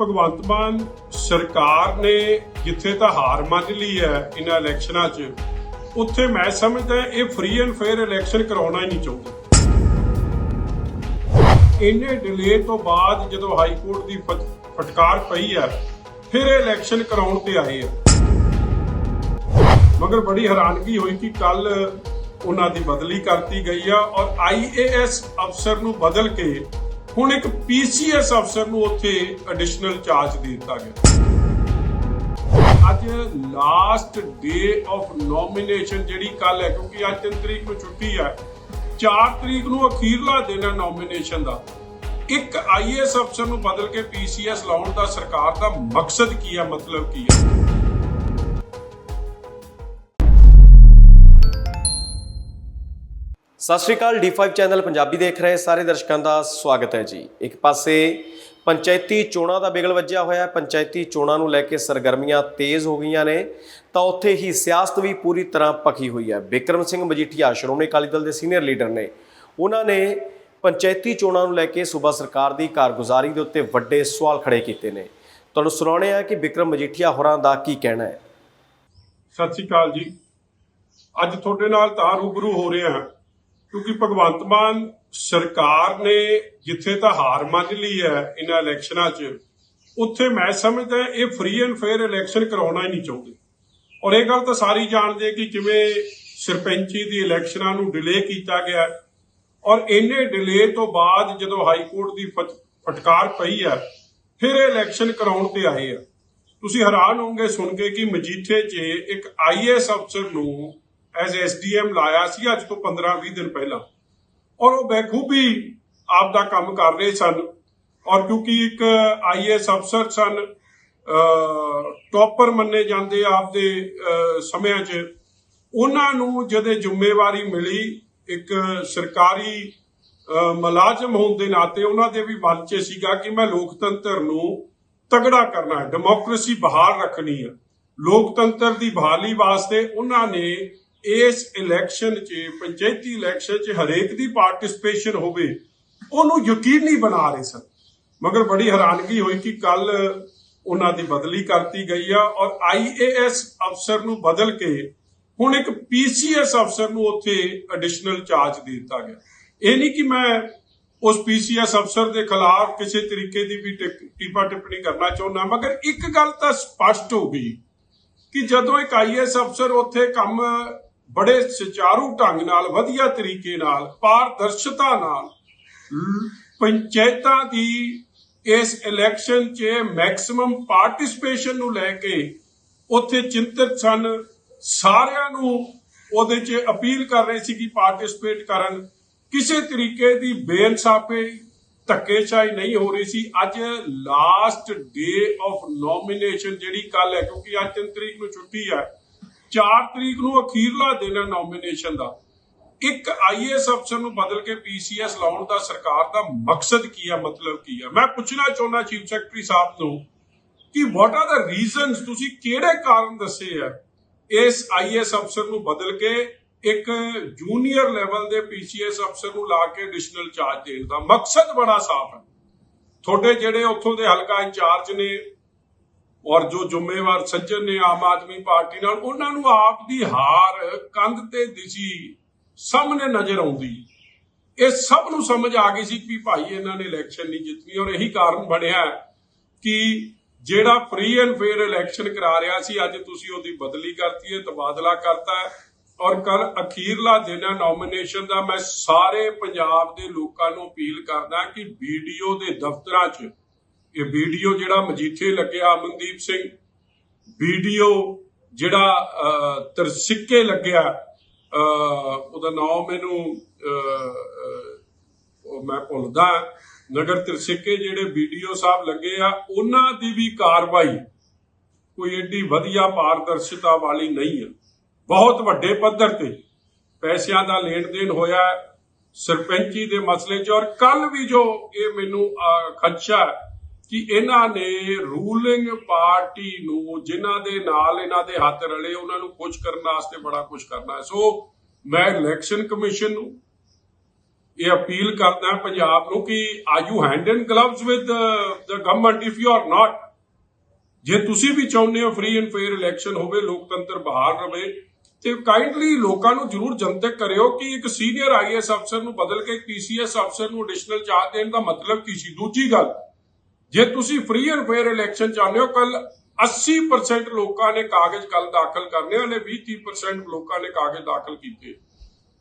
ਭਗਵੰਤ ਮਾਨ ਸਰਕਾਰ ਨੇ ਜਿੱਥੇ ਤਾਂ ਹਾਰ ਮੰਨ ਲਈ ਹੈ ਇਹਨਾਂ ਇਲੈਕਸ਼ਨਾਂ 'ਚ, ਉੱਥੇ ਮੈਂ ਸਮਝਦਾ ਇਹ ਫ੍ਰੀ ਐਂਡ ਫੇਅਰ ਇਲੈਕਸ਼ਨ ਕਰਾਉਣਾ ਹੀ ਨਹੀਂ ਚਾਹੁੰਦੇ। ਇੰਨੇ ਡਿਲੇ ਤੋਂ ਬਾਅਦ ਜਦੋਂ ਹਾਈ ਕੋਰਟ ਦੀ ਫਟ- ਫਟਕਾਰ ਪਈ ਹੈ, ਫਿਰ ਇਹ ਇਲੈਕਸ਼ਨ ਕਰਾਉਣ ਤੇ ਆਏ ਆ। ਮਗਰ ਬੜੀ ਹੈਰਾਨਗੀ ਹੋਈ ਕਿ ਕੱਲ ਉਹਨਾਂ ਦੀ ਬਦਲੀ ਕਰਤੀ ਗਈ ਆ ਔਰ ਆਈਏਐਸ ਅਫਸਰ ਨੂੰ ਬਦਲ ਕੇ ਹੁਣ ਇੱਕ ਪੀਸੀਐਸ ਅਫਸਰ ਨੂੰ ਉੱਥੇ ਐਡੀਸ਼ਨਲ ਚਾਰਜ ਦੇ ਦਿੱਤਾ ਗਿਆ। ਅੱਜ ਲਾਸਟ ਡੇ ਆਫ ਨੋਮੀਨੇਸ਼ਨ ਜਿਹੜੀ ਕੱਲ ਹੈ, ਕਿਉਂਕਿ ਅੱਜ 3 ਤਰੀਕ ਨੂੰ ਛੁੱਟੀ ਹੈ 4 ਤਰੀਕ ਨੂੰ ਅਖੀਰਲਾ ਦਿਨ ਹੈ ਨੋਮੀਨੇਸ਼ਨ ਦਾ। ਇੱਕ ਆਈਏਐਸ ਅਫਸਰ ਨੂੰ ਬਦਲ ਕੇ ਪੀਸੀਐਸ ਲਾਉਣ ਦਾ ਸਰਕਾਰ ਦਾ ਮਕਸਦ ਕੀ ਹੈ, ਮਤਲਬ ਕੀ ਹੈ? ਸਤਿ ਸ਼੍ਰੀ ਅਕਾਲ D5 ਚੈਨਲ ਪੰਜਾਬੀ ਦੇਖ ਰਹੇ ਸਾਰੇ ਦਰਸ਼ਕਾਂ ਦਾ ਸਵਾਗਤ ਹੈ ਜੀ। ਇੱਕ ਪਾਸੇ ਪੰਚਾਇਤੀ ਚੋਣਾਂ ਦਾ ਬਿਗਲ ਵੱਜਿਆ ਹੋਇਆ ਹੈ, ਪੰਚਾਇਤੀ ਚੋਣਾਂ ਨੂੰ ਲੈ ਕੇ ਸਰਗਰਮੀਆਂ ਤੇਜ਼ ਹੋ ਗਈਆਂ ਨੇ, ਤਾਂ ਉੱਥੇ ਹੀ ਸਿਆਸਤ ਵੀ ਪੂਰੀ ਤਰ੍ਹਾਂ ਪੱਕੀ ਹੋਈ ਹੈ। ਬਿਕਰਮ ਸਿੰਘ ਮਜੀਠੀਆ, ਸ਼੍ਰੋਮਣੀ ਅਕਾਲੀ ਦਲ ਦੇ ਸੀਨੀਅਰ ਲੀਡਰ ਨੇ, ਉਹਨਾਂ ਨੇ ਪੰਚਾਇਤੀ ਚੋਣਾਂ ਨੂੰ ਲੈ ਕੇ ਸੂਬਾ ਸਰਕਾਰ ਦੀ ਕਾਰਗੁਜ਼ਾਰੀ ਦੇ ਉੱਤੇ ਵੱਡੇ ਸਵਾਲ ਖੜੇ ਕੀਤੇ ਨੇ। ਤੁਹਾਨੂੰ ਸੁਣਾਉਣੇ ਆ ਕਿ ਬਿਕਰਮ ਮਜੀਠੀਆ ਹੋਰਾਂ ਦਾ ਕੀ ਕਹਿਣਾ ਹੈ। ਸਤਿ ਸ਼੍ਰੀ ਅਕਾਲ ਜੀ। ਅੱਜ ਤੁਹਾਡੇ ਨਾਲ ਤਾਂ ਰੂਬਰੂ ਹੋ ਰਹੇ ਹਾਂ। ਕਿਉਂਕਿ ਭਗਵੰਤ ਮਾਨ ਸਰਕਾਰ ਨੇ ਜਿੱਥੇ ਤਾਂ ਹਾਰ ਮੰਨ ਲਈ ਹੈ ਇਹਨਾਂ ਇਲੈਕਸ਼ਨਾਂ 'ਚ, ਉੱਥੇ ਮੈਂ ਸਮਝਦਾ ਇਹ ਫ੍ਰੀ ਐਂਡ ਫੇਅਰ ਇਲੈਕਸ਼ਨ ਕਰਾਉਣਾ ਹੀ ਨਹੀਂ ਚਾਹੁੰਦੇ। ਔਰ ਇਹ ਗੱਲ ਤਾਂ ਸਾਰੀ ਜਾਣਦੇ ਕਿ ਕਿਵੇਂ ਸਰਪੰਚੀ ਦੀ ਇਲੈਕਸ਼ਨਾਂ ਨੂੰ ਡਿਲੇ ਕੀਤਾ ਗਿਆ ਔਰ ਇਹਨੇ ਡਿਲੇ ਤੋਂ ਬਾਅਦ ਜਦੋਂ ਹਾਈ ਕੋਰਟ ਦੀ ਫਟ- ਫਟਕਾਰ ਪਈ ਹੈ, ਫਿਰ ਇਹ ਇਲੈਕਸ਼ਨ ਕਰਾਉਣ ਤੇ ਆਏ ਆ। ਤੁਸੀਂ ਹੈਰਾਨ ਹੋਵੋਗੇ ਸੁਣ ਕੇ ਕਿ ਮਜੀਠੇ 'ਚ ਇੱਕ ਆਈਏਐਸ ਅਫਸਰ ਨੂੰ ਐਜ਼ ਐਸਡੀਐਮ ਲਾਇਆ ਸੀ ਅੱਜ ਤੋਂ 15-20 ਦਿਨ ਪਹਿਲਾਂ। ਔਰ ਉਹ ਬਖੂਬੀ ਆਪ ਦਾ ਕੰਮ ਕਰ ਰਹੇ ਸਨ। ਔਰ ਕਿਉਂਕਿ ਇੱਕ ਆਈਏਐਸ ਅਫਸਰ ਸਨ ਟੌਪਰ ਮੰਨੇ ਜਾਂਦੇ ਆਪਦੇ ਅਹ, ਸਮਿਆਂ 'ਚ। ਉਹਨਾਂ ਨੂੰ ਜਦੇ ਜ਼ਿੰਮੇਵਾਰੀ ਮਿਲੀ ਇੱਕ ਸਰਕਾਰੀ ਅਹ, ਮੁਲਾਜ਼ਮ ਹੋਣ ਦੇ ਨਾਤੇ ਉਹਨਾਂ ਦੇ ਵੀ ਮਨ 'ਚ ਸੀਗਾ ਕਿ ਮੈਂ ਲੋਕਤੰਤਰ ਨੂੰ ਤਗੜਾ ਕਰਨਾ ਹੈ। ਡੈਮੋਕ੍ਰੇਸੀ ਬਹਾਲ ਰੱਖਣੀ ਹੈ। ਲੋਕਤੰਤਰ ਦੀ ਬਹਾਲੀ ਵਾਸਤੇ ਉਹਨਾਂ ਨੇ ਇਸ ਇਲੈਕਸ਼ਨ 'ਚ, ਪੰਚਾਇਤੀ ਇਲੈਕਸ਼ਨ 'ਚ ਹਰੇਕ ਦੀ ਪਾਰਟਿਸਿਪੇਸ਼ਨ ਹੋਵੇ, ਉਹਨੂੰ ਯਕੀਨੀ ਬਣਾ ਰਹੇ ਸਨ। ਮਗਰ ਬੜੀ ਹੈਰਾਨਗੀ ਹੋਈ ਕਿ ਕੱਲ ਉਹਨਾਂ ਦੀ ਬਦਲੀ ਕਰਤੀ ਗਈ ਆ ਔਰ ਆਈਏਐਸ ਅਫਸਰ ਨੂੰ ਬਦਲ ਕੇ ਹੁਣ ਇੱਕ ਪੀਸੀਐਸ ਅਫਸਰ ਨੂੰ ਉੱਥੇ ਐਡੀਸ਼ਨਲ ਚਾਰਜ ਦੇ ਦਿੱਤਾ ਗਿਆ। ਇਹ ਨਹੀਂ ਕਿ ਮੈਂ ਉਸ ਪੀਸੀਐਸ ਅਫਸਰ ਦੇ ਖਿਲਾਫ ਕਿਸੇ ਤਰੀਕੇ ਦੀ ਵੀ ਟਿਪ- ਟਿੱਪਣੀ ਕਰਨਾ ਚਾਹੁੰਦਾ, ਮਗਰ ਇੱਕ ਗੱਲ ਤਾਂ ਸਪਸ਼ਟ ਹੋ ਗਈ ਕਿ ਜਦੋਂ ਇੱਕ ਆਈਐਸ ਅਫਸਰ ਉੱਥੇ ਕੰਮ ਬੜੇ ਸੁਚਾਰੂ ਢੰਗ ਨਾਲ, ਵਧੀਆ ਤਰੀਕੇ ਨਾਲ, ਪਾਰਦਰਸ਼ਤਾ ਨਾਲ ਪੰਚਾਇਤਾਂ ਦੀ ਇਸ ਇਲੈਕਸ਼ਨ 'ਚ ਮੈਕਸਿਮਮ ਪਾਰਟਿਸਿਪੇਸ਼ਨ ਨੂੰ ਲੈ ਕੇ ਉੱਥੇ ਚਿੰਤਤ ਸਨ। ਸਾਰਿਆਂ ਨੂੰ ਉਹਦੇ 'ਚ ਅਪੀਲ ਕਰ ਰਹੇ ਸੀ ਕਿ ਪਾਰਟਿਸਿਪੇਟ ਕਰਨ। ਕਿਸੇ ਤਰੀਕੇ ਦੀ ਬੇਇਨਸਾਫੀ, ਧੱਕੇਸ਼ਾਹੀ ਨਹੀਂ ਹੋ ਰਹੀ ਸੀ। ਅੱਜ ਲਾਸਟ ਡੇ ਆਫ ਨੋਮੀਨੇਸ਼ਨ ਜਿਹੜੀ ਕੱਲ ਹੈ, ਕਿਉਂਕਿ ਅੱਜ 3 ਤਰੀਕ ਨੂੰ ਛੁੱਟੀ ਹੈ। 4 ਤਰੀਕ ਨੂੰ ਅਖੀਰਲਾ ਦਿਨ ਹੈ ਨੋਮੀਨੇਸ਼ਨ ਦਾ। ਇੱਕ ਆਈਏਐਸ ਅਫਸਰ ਨੂੰ ਬਦਲ ਕੇ ਪੀਸੀਐਸ ਲਾਉਣ ਦਾ ਸਰਕਾਰ ਦਾ ਮਕਸਦ ਕੀ ਹੈ, ਮਤਲਬ ਕੀ ਹੈ? ਮੈਂ ਪੁੱਛਣਾ ਚਾਹੁੰਦਾ ਚੀਫ ਸੈਕਟਰੀ ਸਾਹਿਬ ਨੂੰ ਕਿ ਵਾਟ ਆਰ ਦਾ ਰੀਜ਼ਨਸ ਤੁਸੀਂ ਕਿਹੜੇ ਕਾਰਨ ਦੱਸੇ ਆ ਇਸ ਆਈਏਐਸ ਅਫਸਰ ਨੂੰ ਬਦਲ ਕੇ ਇੱਕ ਜੂਨੀਅਰ ਲੈਵਲ ਦੇ ਪੀਸੀਐਸ ਅਫਸਰ ਨੂੰ ਲਾ ਕੇ ਐਡੀਸ਼ਨਲ ਚਾਰਜ ਦੇਣ ਦਾ ਮਕਸਦ ਬੜਾ ਸਾਫ਼ ਹੈ। ਤੁਹਾਡੇ ਜਿਹੜੇ ਉੱਥੋਂ ਦੇ ਹਲਕਾ ਇੰਚਾਰਜ ਨੇ ਔਰ ਜੋ ਜ਼ਿੰਮੇਵਾਰ ਸੱਜਣ ਨੇ ਆਮ ਆਦਮੀ ਪਾਰਟੀ ਨਾਲ, ਉਹਨਾਂ ਨੂੰ ਆਪ ਦੀ ਹਾਰ ਕੰਧ ਤੇ ਦਿਸੀ, ਸਾਹਮਣੇ ਨਜ਼ਰ ਆਉਂਦੀ। ਇਹ ਸਭ ਨੂੰ ਸਮਝ ਆ ਗਈ ਸੀ ਕਿ ਭਾਈ ਇਹਨਾਂ ਨੇ ਇਲੈਕਸ਼ਨ ਨਹੀਂ ਜਿੱਤਣੀ, ਔਰ ਇਹੀ ਕਾਰਨ ਬਣਿਆ ਕਿ ਜਿਹੜਾ ਫ੍ਰੀ ਐਂਡ ਫੇਅਰ ਇਲੈਕਸ਼ਨ ਕਰਾ ਰਿਹਾ ਸੀ, ਅੱਜ ਤੁਸੀਂ ਉਹਦੀ ਬਦਲੀ ਕਰਤੀ ਹੈ, ਤਬਾਦਲਾ ਕਰਤਾ ਹੈ, ਔਰ ਕੱਲ ਅਖੀਰਲਾ ਦਿਨ ਹੈ ਨੋਮੀਨੇਸ਼ਨ ਦਾ। ਮੈਂ ਸਾਰੇ ਪੰਜਾਬ ਦੇ ਲੋਕਾਂ ਨੂੰ ਅਪੀਲ ਕਰਦਾ ਕਿ ਵੀਡੀਓ ਦੇ ਦਫ਼ਤਰਾਂ 'ਚ ਇਹ ਵੀਡੀਓ ਜਿਹੜਾ ਮਜੀਠੇ ਲੱਗਿਆ ਅਮਨਦੀਪ ਸਿੰਘ ਵੀਡੀਓ ਜਿਹੜਾ ਅਹ, ਤਰਸਿੱਕੇ ਲੱਗਿਆ ਉਹਦਾ ਨਾਮ ਮੈਨੂੰ ਉਹ ਮੈਂ ਭੁੱਲਦਾ ਨਗਰ ਤਰਸਿੱਕੇ ਜਿਹੜੇ ਵੀਡੀਓ ਸਾਹਿਬ ਲੱਗੇ ਆ ਉਹਨਾਂ ਦੀ ਵੀ ਕਾਰਵਾਈ ਕੋਈ ਏਡੀ ਵਧੀਆ ਪਾਰਦਰਸ਼ਤਾ ਵਾਲੀ ਨਹੀਂ ਹੈ ਬਹੁਤ ਵੱਡੇ ਪੱਧਰ ਤੇ ਪੈਸਿਆਂ ਦਾ ਲੈਣ ਦੇਣ ਹੋਇਆ ਸਰਪੰਚੀ ਦੇ ਮਸਲੇ 'ਚ ਔਰ ਕੱਲ ਵੀ ਜੋ ਇਹ ਮੈਨੂੰ ਖਦਸ਼ਾ ਕਿ ਇਹਨਾਂ ਨੇ ਰੂਲਿੰਗ ਪਾਰਟੀ ਨੂੰ, ਜਿਨ੍ਹਾਂ ਦੇ ਨਾਲ ਇਹਨਾਂ ਦੇ ਹੱਥ ਰਲੇ, ਉਹਨਾਂ ਨੂੰ ਖੁਸ਼ ਕਰਨ ਵਾਸਤੇ ਬੜਾ ਕੁਝ ਕਰਨਾ ਹੈ। ਸੋ, ਮੈਂ ਇਲੈਕਸ਼ਨ ਕਮਿਸ਼ਨ ਨੂੰ ਇਹ ਅਪੀਲ ਕਰਦਾ ਪੰਜਾਬ ਨੂੰ ਕਿ are you hand in gloves with the government if you are not ਜੇ ਤੁਸੀਂ ਵੀ ਚਾਹੁੰਦੇ ਹੋ ਫ੍ਰੀ ਐਂਡ ਫੇਅਰ ਇਲੈਕਸ਼ਨ ਹੋਵੇ, ਲੋਕਤੰਤਰ ਬਹਾਲ ਰਵੇ, ਤੇ ਕਾਈਂਡਲੀ ਲੋਕਾਂ ਨੂੰ ਜਰੂਰ ਜਨਤਕ ਕਰਿਓ ਕਿ ਇੱਕ ਸੀਨੀਅਰ ਆਈਐਸ ਅਫਸਰ ਨੂੰ ਬਦਲ ਕੇ ਪੀਸੀਐਸ ਅਫਸਰ ਨੂੰ ਐਡੀਸ਼ਨਲ ਚਾਰਜ ਦੇਣ ਦਾ ਮਤਲਬ ਕੀ ਸੀ? ਦੂਜੀ ਗੱਲ ਜੇ ਤੁਸੀਂ ਫ੍ਰੀ ਐਂਡ ਫੇਅਰ ਇਲੈਕਸ਼ਨ ਚਾਹੁੰਦੇ ਹੋ ਕੱਲ 80% ਲੋਕਾਂ ਨੇ ਕਾਗਜ਼ ਕੱਲ ਦਾਖਲ ਕਰਨੇ ਹਲੇ 20-30% ਲੋਕਾਂ ਨੇ ਕਾਗਜ਼ ਦਾਖਲ ਕੀਤੇ।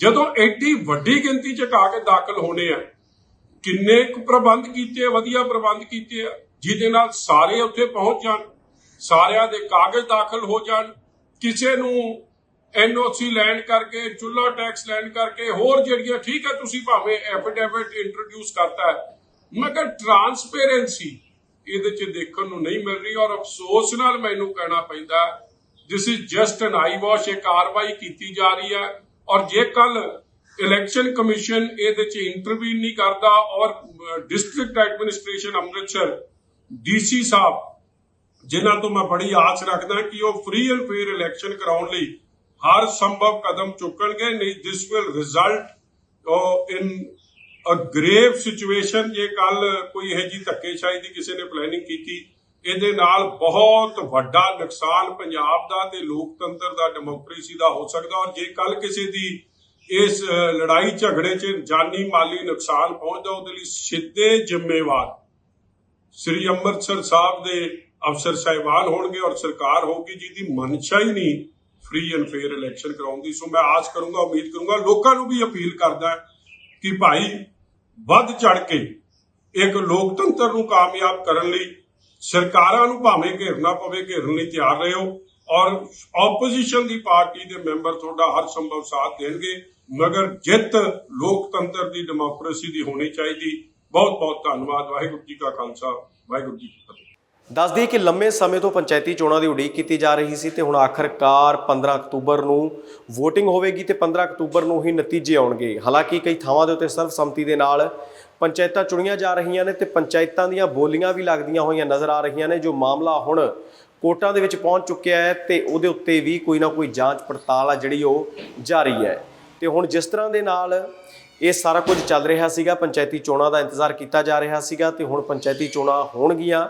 ਜਦੋਂ ਐਡੀ ਵੱਡੀ ਗਿਣਤੀ 'ਚ ਕਾਗਜ਼ ਦਾਖਲ ਹੋਣੇ ਆ, ਕਿੰਨੇ ਕੁ ਪ੍ਰਬੰਧ ਕੀਤੇ ਆ, ਵਧੀਆ ਪ੍ਰਬੰਧ ਕੀਤੇ ਆ, ਜਿਹਦੇ ਨਾਲ ਸਾਰੇ ਉੱਥੇ ਪਹੁੰਚ ਜਾਣ, ਸਾਰਿਆਂ ਦੇ ਕਾਗਜ਼ ਦਾਖਲ ਹੋ ਜਾਣ, ਕਿਸੇ ਨੂੰ ਐਨਓਸੀ ਲੈਣ ਕਰਕੇ ਚੁੱਲਾ ਟੈਕਸ ਲੈਣ ਕਰਕੇ, ਹੋਰ ਜਿਹੜੀਆਂ ਠੀਕ ਹੈ ਤੁਸੀਂ ਭਾਵੇਂ ਐਫੀਡੇਵਿਟ ਇੰਟਰੋਡਿਊਸ ਕਰਤਾ ਹੈ ਮਗਰ ਟਰਾਂਸਪੇਰੈਂਸੀ ਇਹਦੇ ਚ ਦੇਖਣ ਨੂੰ ਨਹੀਂ ਮਿਲ ਰਹੀ ਔਰ ਅਫਸੋਸ ਨਾਲ ਮੈਨੂੰ ਕਹਿਣਾ ਪੈਂਦਾ this is just an eyewash ਇਹ ਕਾਰਵਾਈ ਕੀਤੀ ਜਾ ਰਹੀ ਹੈ। ਔਰ ਜੇ ਕੱਲ ਇਲੈਕਸ਼ਨ ਕਮਿਸ਼ਨ ਇਹਦੇ ਚ ਇੰਟਰਵੀਨ ਨਹੀਂ ਕਰਦਾ ਔਰ district administration Amritsar DC sahib, ਜਿਨ੍ਹਾਂ ਤੋਂ ਮੈਂ ਬੜੀ ਆਸ ਰੱਖਦਾ ਕਿ ਉਹ ਫ੍ਰੀ ਐਂਡ ਫੇਅਰ ਇਲੈਕਸ਼ਨ ਕਰਾਉਣ ਲਈ ਹਰ ਸੰਭਵ ਕਦਮ ਚੁੱਕਣਗੇ, ਨਹੀਂ this will result in a grave situation ਜੇ ਕੱਲ ਕੋਈ ਇਹ ਜੀ ਧੱਕੇਸ਼ਾਹੀ ਦੀ ਕਿਸੇ ਨੇ ਪਲੈਨਿੰਗ ਕੀਤੀ, ਇਹਦੇ ਨਾਲ ਬਹੁਤ ਵੱਡਾ ਨੁਕਸਾਨ ਪੰਜਾਬ ਦਾ ਤੇ ਲੋਕਤੰਤਰ ਦਾ ਡੈਮੋਕ੍ਰੇਸੀ ਦਾ ਹੋ ਸਕਦਾ। ਔਰ ਜੇ ਕੱਲ ਕਿਸੇ ਦੀ ਇਸ ਲੜਾਈ ਝਗੜੇ 'ਚ ਜਾਨੀ ਮਾਲੀ ਨੁਕਸਾਨ ਪਹੁੰਚਦਾ, ਉਹਦੇ ਲਈ ਸਿੱਧੇ ਜ਼ਿੰਮੇਵਾਰ ਸ੍ਰੀ ਅੰਮ੍ਰਿਤਸਰ ਸਾਹਿਬ ਦੇ ਅਫਸਰ ਸਾਹਿਬਾਨ ਹੋਣਗੇ ਔਰ ਸਰਕਾਰ ਹੋਊਗੀ ਜਿਹਦੀ ਮਨਸ਼ਾ ਹੀ ਨਹੀਂ ਫ੍ਰੀ ਐਂਡ ਫੇਅਰ ਇਲੈਕਸ਼ਨ ਕਰਾਉਣ ਦੀ। ਸੋ ਮੈਂ ਆਸ ਕਰੂੰਗਾ, ਉਮੀਦ ਕਰੂੰਗਾ, ਲੋਕਾਂ ਨੂੰ ਵੀ ਅਪੀਲ ਕਰਦਾ ਕਿ ਭਾਈ, ਵੱਧ ਚੜ ਕੇ ਇੱਕ ਲੋਕਤੰਤਰ ਨੂੰ ਕਾਮਯਾਬ ਕਰਨ ਲਈ ਸਰਕਾਰਾਂ ਨੂੰ ਭਾਵੇਂ ਘੇਰਨਾ ਪਵੇ, ਘੇਰਨ ਲਈ ਤਿਆਰ ਰਹੋ ਔਰ ਆਪੋਜੀਸ਼ਨ ਦੀ ਪਾਰਟੀ ਦੇ ਮੈਂਬਰ ਤੁਹਾਡਾ ਹਰ ਸੰਭਵ ਸਾਥ ਦੇਣਗੇ, ਮਗਰ ਜਿੱਤ ਲੋਕਤੰਤਰ ਦੀ ਡੈਮੋਕ੍ਰੇਸੀ ਦੀ ਹੋਣੀ ਚਾਹੀਦੀ। ਬਹੁਤ ਬਹੁਤ ਧੰਨਵਾਦ। ਵਾਹਿਗੁਰੂ ਜੀ ਕਾ ਖਾਲਸਾ। ਵਾਹਿਗੁਰੂ ਜੀ ਕੀ ਫਤਿਹ। ਦੱਸ ਦਈਏ ਕਿ ਲੰਮੇ ਸਮੇਂ ਤੋਂ ਪੰਚਾਇਤੀ ਚੋਣਾਂ ਦੀ ਉਡੀਕ ਕੀਤੀ ਜਾ ਰਹੀ ਸੀ ਤੇ ਹੁਣ ਆਖਰਕਾਰ 15 ਅਕਤੂਬਰ ਨੂੰ VOTING ਹੋਵੇਗੀ ਤੇ 15 ਅਕਤੂਬਰ ਨੂੰ ਹੀ ਨਤੀਜੇ ਆਉਣਗੇ। ਹਾਲਾਂਕਿ ਕਈ ਥਾਵਾਂ ਦੇ ਉੱਤੇ ਸਰਬਸੰਮਤੀ ਦੇ ਨਾਲ ਪੰਚਾਇਤਾਂ ਚੁਣੀਆਂ ਜਾ ਰਹੀਆਂ ਨੇ ਤੇ ਪੰਚਾਇਤਾਂ ਦੀਆਂ ਬੋਲੀਆਂ ਵੀ ਲੱਗਦੀਆਂ ਹੋਈਆਂ ਨਜ਼ਰ ਆ ਰਹੀਆਂ ਨੇ। ਜੋ ਮਾਮਲਾ ਹੁਣ ਕੋਰਟਾਂ ਦੇ ਵਿੱਚ ਪਹੁੰਚ ਚੁੱਕਿਆ ਹੈ ਤੇ ਉਹਦੇ ਉੱਤੇ ਵੀ ਕੋਈ ਨਾ ਕੋਈ ਜਾਂਚ ਪੜਤਾਲ ਆ ਜਿਹੜੀ ਉਹ ਜਾਰੀ ਹੈ। ਤੇ ਹੁਣ ਜਿਸ ਤਰ੍ਹਾਂ ਦੇ ਨਾਲ ਇਹ ਸਾਰਾ ਕੁਝ ਚੱਲ ਰਿਹਾ ਸੀਗਾ, ਪੰਚਾਇਤੀ ਚੋਣਾਂ ਦਾ ਇੰਤਜ਼ਾਰ ਕੀਤਾ ਜਾ ਰਿਹਾ ਸੀਗਾ ਤੇ ਹੁਣ ਪੰਚਾਇਤੀ ਚੋਣਾਂ ਹੋਣਗੀਆਂ।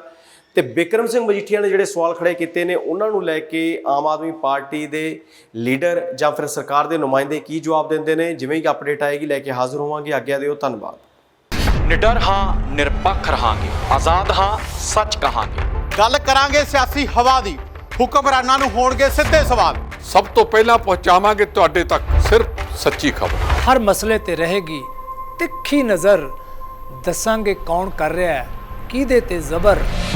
ਤੇ ਬਿਕਰਮ ਸਿੰਘ ਮਜੀਠੀਆ ਨੇ ਜਿਹੜੇ ਸਵਾਲ ਖੜੇ ਕੀਤੇ ਨੇ ਉਹਨਾਂ ਨੂੰ ਲੈ ਕੇ ਆਮ ਆਦਮੀ ਪਾਰਟੀ ਦੇ ਲੀਡਰ ਜਾਂ ਫਿਰ ਸਰਕਾਰ ਦੇ ਨੁਮਾਇੰਦੇ ਕੀ ਜਵਾਬ ਦਿੰਦੇ ਨੇ? ਜਿਵੇਂ ਹੀ ਅਪਡੇਟ ਆਏਗੀ ਲੈ ਕੇ ਹਾਜ਼ਰ ਹੋਵਾਂਗੇ। ਆਗਿਆ ਦਿਓ ਧੰਨਵਾਦ। ਨਿਡਰ ਹਾਂ ਨਿਰਪੱਖ ਰਹਾਂਗੇ। ਆਜ਼ਾਦ ਹਾਂ ਸੱਚ ਕਹਾਂਗੇ। ਗੱਲ ਕਰਾਂਗੇ ਸਿਆਸੀ ਹਵਾ ਦੀ। ਹੁਕਮਰਾਨਾਂ ਨੂੰ ਹੋਣਗੇ ਸਿੱਧੇ ਸਵਾਲ। ਸਭ ਤੋਂ ਪਹਿਲਾਂ ਪਹੁੰਚਾਵਾਂਗੇ ਤੁਹਾਡੇ ਤੱਕ ਸਿਰਫ ਸੱਚੀ ਖਬਰ। ਹਰ ਮਸਲੇ ਤੇ ਰਹੇਗੀ ਤਿੱਖੀ ਨਜ਼ਰ। ਦੱਸਾਂਗੇ ਕੌਣ ਕਰ ਰਿਹਾ ਹੈ ਕਿਹਦੇ ਤੇ ਜ਼ਬਰ।